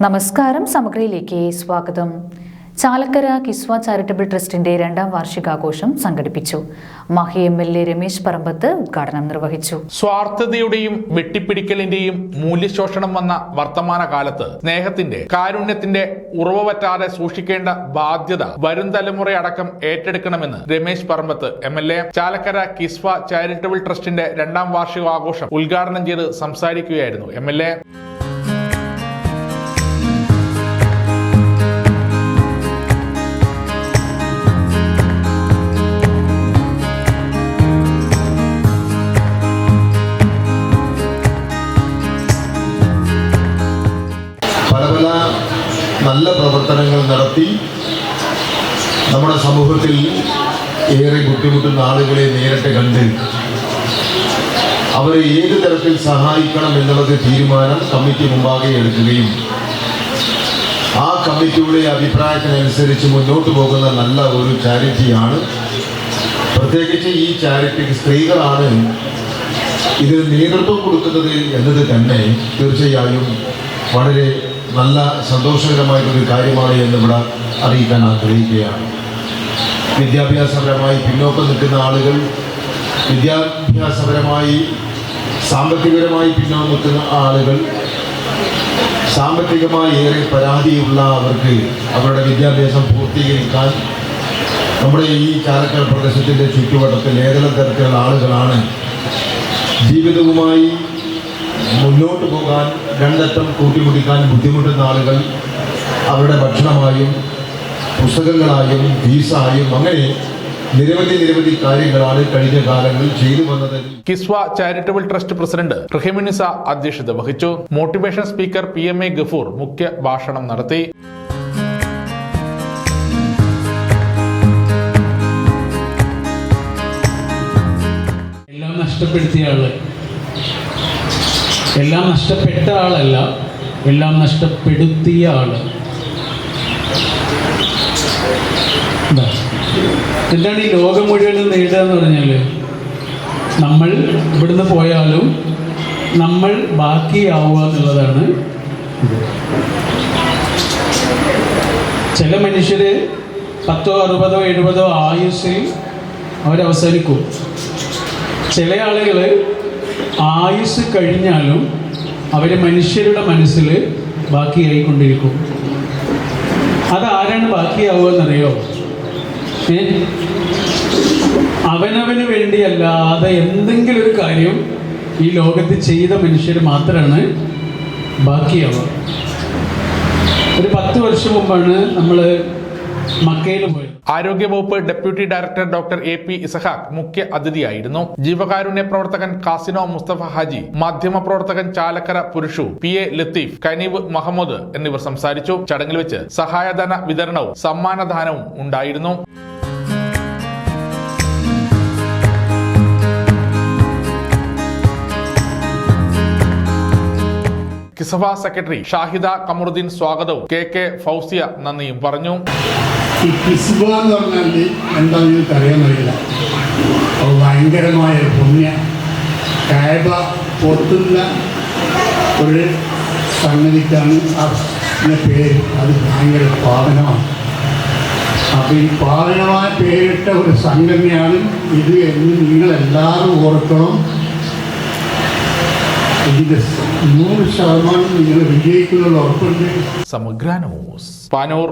നമസ്കാരം സമഗ്രയിലേക്ക് സ്വാഗതം. ചാലക്കര കിസ്വ ചാരിറ്റബിൾ ട്രസ്റ്റിന്റെ രണ്ടാം വാർഷികാഘോഷം സംഘടിപ്പിച്ചു. Mahe M L A Ramesh Parambath ഉദ്ഘാടനം നിർവഹിച്ചു. സ്വാർത്ഥതയുടെയും വെട്ടിപ്പിടിക്കലിന്റെയും മൂല്യശോഷണം വന്ന വർത്തമാന കാലത്ത് സ്നേഹത്തിന്റെ കാരുണ്യത്തിന്റെ ഉറവ പറ്റാതെ സൂക്ഷിക്കേണ്ട ബാധ്യത വരും തലമുറയടക്കം ഏറ്റെടുക്കണമെന്ന് Ramesh Parambath M L A Chalakkara Kiswa charitable ട്രസ്റ്റിന്റെ രണ്ടാം വാർഷികാഘോഷം ഉദ്ഘാടനം ചെയ്ത് സംസാരിക്കുകയായിരുന്നു എം എൽ എ. നല്ല പ്രവർത്തനങ്ങൾ നടത്തി നമ്മുടെ സമൂഹത്തിൽ ഏറെ ബുദ്ധിമുട്ടുന്ന ആളുകളെ നേരിട്ട് കണ്ട് അവരെ ഏത് തരത്തിൽ സഹായിക്കണം എന്നുള്ളത് തീരുമാനം കമ്മിറ്റി മുമ്പാകെ എടുക്കുകയും ആ കമ്മിറ്റിയുടെ അഭിപ്രായത്തിനനുസരിച്ച് മുന്നോട്ട് പോകുന്ന നല്ല ഒരു ചാരിറ്റിയാണ്. പ്രത്യേകിച്ച് ഈ ചാരിറ്റിക്ക് സ്ത്രീകളാണ് ഇതിന് നേതൃത്വം കൊടുക്കുന്നത് എന്നത് തന്നെ തീർച്ചയായും വളരെ നല്ല സന്തോഷകരമായിട്ടൊരു കാര്യമാണ് എന്ന് ഇവിടെ അറിയിക്കാൻ ആഗ്രഹിക്കുകയാണ്. വിദ്യാഭ്യാസപരമായി പിന്നോക്കം നിൽക്കുന്ന ആളുകൾ വിദ്യാഭ്യാസപരമായി സാമ്പത്തികപരമായി പിന്നോക്കം നിൽക്കുന്ന ആളുകൾ സാമ്പത്തികമായി ഏറെ പരാതിയുള്ള അവർക്ക് അവരുടെ വിദ്യാഭ്യാസം പൂർത്തീകരിക്കാൻ നമ്മുടെ ഈ ചാലക്കാട് പ്രദേശത്തിന്റെ ചുറ്റുവട്ടത്തിൽ ഏതെല്ലാം തരത്തിലുള്ള ആളുകളാണ് ജീവിതവുമായി മുന്നോട്ട് പോകാൻ രണ്ടറ്റം കൂട്ടിമുട്ടിക്കാൻ ബുദ്ധിമുട്ടുന്ന ആളുകൾ അവരുടെ ഭക്ഷണമായും പുസ്തകങ്ങളായും ഫീസായും അങ്ങനെ നിരവധി നിരവധി കാര്യങ്ങളാണ് കഴിഞ്ഞ കാലങ്ങളിൽ ചെയ്തു വന്നത്. Kiswa charitable trust president Rahimnisa അധ്യക്ഷത വഹിച്ചു. Motivation speaker P M A Gafoor മുഖ്യ ഭാഷണം നടത്തി. എല്ലാം നഷ്ടപ്പെടുത്തിയ ആൾ. എല്ലാം നഷ്ടപ്പെട്ട ആളല്ല എല്ലാം നഷ്ടപ്പെടുത്തിയ ആൾ. എന്താ? എന്താണ് ഈ ലോകം മുഴുവനും നേടുക എന്ന് പറഞ്ഞാൽ നമ്മൾ ഇവിടുന്ന് പോയാലും നമ്മൾ ബാക്കിയാവുക എന്നുള്ളതാണ് ചില മനുഷ്യര് പത്തോ അറുപതോ എഴുപതോ ആയുസ്സിൽ അവരവസാനിക്കും. ചില ആളുകൾ ആയുസ് കഴിഞ്ഞാലും അവർ മനുഷ്യരുടെ മനസ്സിൽ ബാക്കിയായിക്കൊണ്ടിരിക്കും. അതാരാണ് ബാക്കിയാവുക എന്നറിയോ ഏ? അവനവന് വേണ്ടിയല്ലാതെ എന്തെങ്കിലും ഒരു കാര്യം ഈ ലോകത്ത് ചെയ്ത മനുഷ്യർ മാത്രമാണ് ബാക്കിയാവുക. ഒരു പത്ത് വർഷം മുമ്പാണ് നമ്മൾ മക്കയിൽ പോയത് ആരോഗ്യവകുപ്പ് deputy director doctor A P Isahaq മുഖ്യ അതിഥിയായിരുന്നു. ജീവകാരുണ്യ പ്രവർത്തകൻ കാസിനോ മുസ്തഫ ഹാജി മാധ്യമ പ്രവർത്തകൻ ചാലക്കര പുരുഷു പി എ ലത്തീഫ് കനീവ് മുഹമ്മദ് എന്നിവർ സംസാരിച്ചു. ചടങ്ങിൽ വെച്ച് സഹായധന വിതരണവും സമ്മാനദാനവും ഉണ്ടായിരുന്നു. കിസഫ സെക്രട്ടറി ഷാഹിദ കമറുദ്ദീൻ സ്വാഗതവും കെ കെ ഫൗസിയ നന്ദിയും പറഞ്ഞു. ഭയങ്കരമായ പുണ്യ കായബ പൊട്ടുന്ന ഒരു സംഗതിക്കാണ് ആ പേര്. അത് ഭയങ്കര പാവനമാണ്. അപ്പോൾ ഈ പാവനമായ പേരിട്ട ഒരു സംഘടനയാണ് ഇത് എന്ന് നിങ്ങളെല്ലാവരും ഓർക്കണം. ഇതിന്റെ നൂറ് ശതമാനം നിങ്ങൾ വിജയിക്കുന്നുള്ള ഉറപ്പുണ്ട് സമഗ്ര ന്യൂസ്. പാനൂർ